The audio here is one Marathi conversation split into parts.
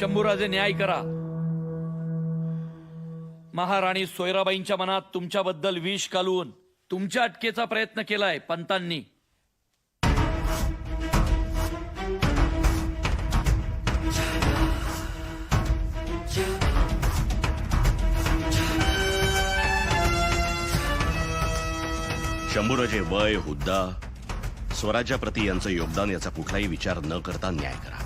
शंभूराजे न्याय करा. महाराणी सोयराबाईंच्या मनात तुमच्याबद्दल विष घालून तुमच्या अटकेचा प्रयत्न केलाय पंतांनी. शंभूराजे वय हुद्दा स्वराज्याप्रती यांचं योगदान याचा कुठलाही विचार न करता न्याय करा.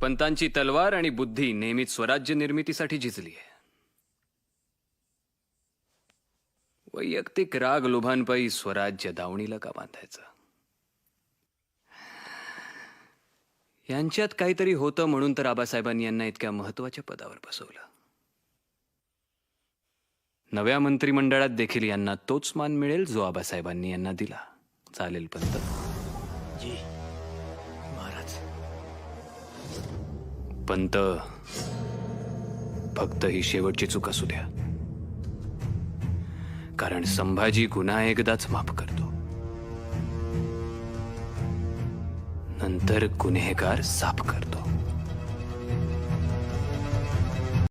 पंतांची तलवार आणि बुद्धी नेहमीच स्वराज्य निर्मितीसाठी झिजली आहे. वैयक्तिक राग लोभांपायी स्वराज्य दावणीला का बांधायचं? यांच्यात काहीतरी होतं म्हणून तर आबासाहेबांनी यांना इतक्या महत्त्वाच्या पदावर बसवलं. नव्या मंत्रिमंडळात देखील यांना तोच मान मिळेल जो आबासाहेबांनी यांना दिला. चालेल पंत. पंत. फक्त ही शेवटची चूक असू द्या. कारण संभाजी गुन्हा एकदाच माफ करतो. नंतर गुन्हेगार साफ करतो.